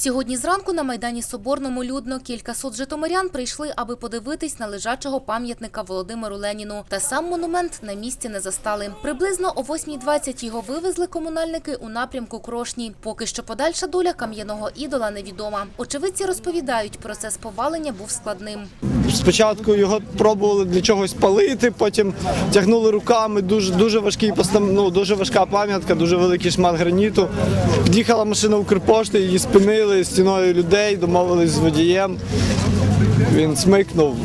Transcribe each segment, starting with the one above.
Сьогодні зранку на Майдані Соборному людно кількасот житомирян прийшли, аби подивитись на лежачого пам'ятника Володимиру Леніну. Та сам монумент на місці не застали. Приблизно о 8.20 його вивезли комунальники у напрямку Крошні. Поки що подальша доля кам'яного ідола невідома. Очевидці розповідають, процес повалення був складним. Спочатку його пробували для чогось палити, потім тягнули руками. Дуже дуже важкий ну, дуже важка пам'ятка, дуже великий шмат граніту. Під'їхала машина Укрпошти, її спинили стіною людей, домовились з водієм. Він смикнув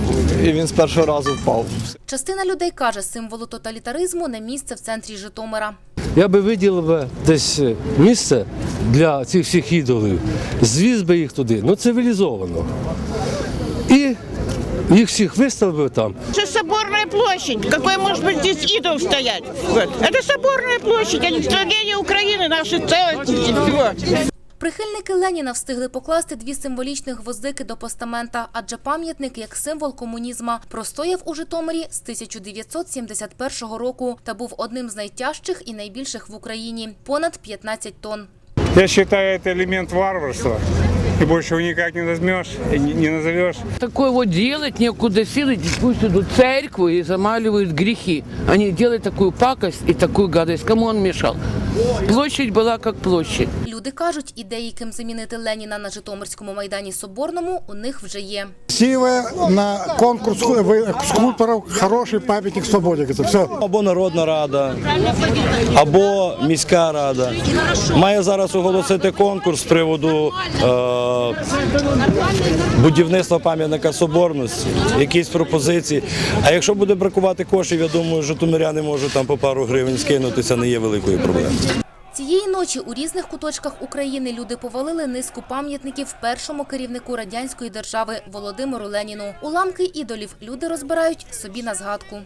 і він з першого разу впав. Частина людей каже, символу тоталітаризму не місце в центрі Житомира. Я би виділив десь місце для цих всіх ідолів, звіз би їх туди, ну цивілізовано. І їх всіх виставив би там. Это Соборная площадь. Какой может быть здесь идол стоять? Вот. Это Соборная площадь, олицетворение Украины, нашей целостности всего. Прихильники Леніна встигли покласти дві символічні гвоздики до постамента, адже пам'ятник як символ комунізма простояв у Житомирі з 1971 року та був одним з найтяжчих і найбільших в Україні понад 15 тонн. Я считаю, это элемент варварства. И больше его никак не назмешь, и не не назовешь. Такое вот делать, некуда силы, пусть идут в церковь и замаливают грехи. Они делают такую пакость и такую гадость. Кому он мешал? Площадь была как площадь. Люди кажуть, ідеї, ким замінити Леніна на Житомирському майдані Соборному, у них вже є. Красивая на конкурс вы- скульпторов хороший памятник свободе. Это все. або Народна рада, або міська рада має зараз оголосити конкурс з приводу е, будівництва пам'ятника соборності, якісь пропозиції. А якщо буде бракувати коштів, я думаю, житомиряни можуть там по пару гривень скинутися, не є великою проблемою. Цієї ночі у різних куточках України люди повалили низку пам'ятників першому керівнику радянської держави Володимиру Леніну. Уламки ідолів люди розбирають собі на згадку.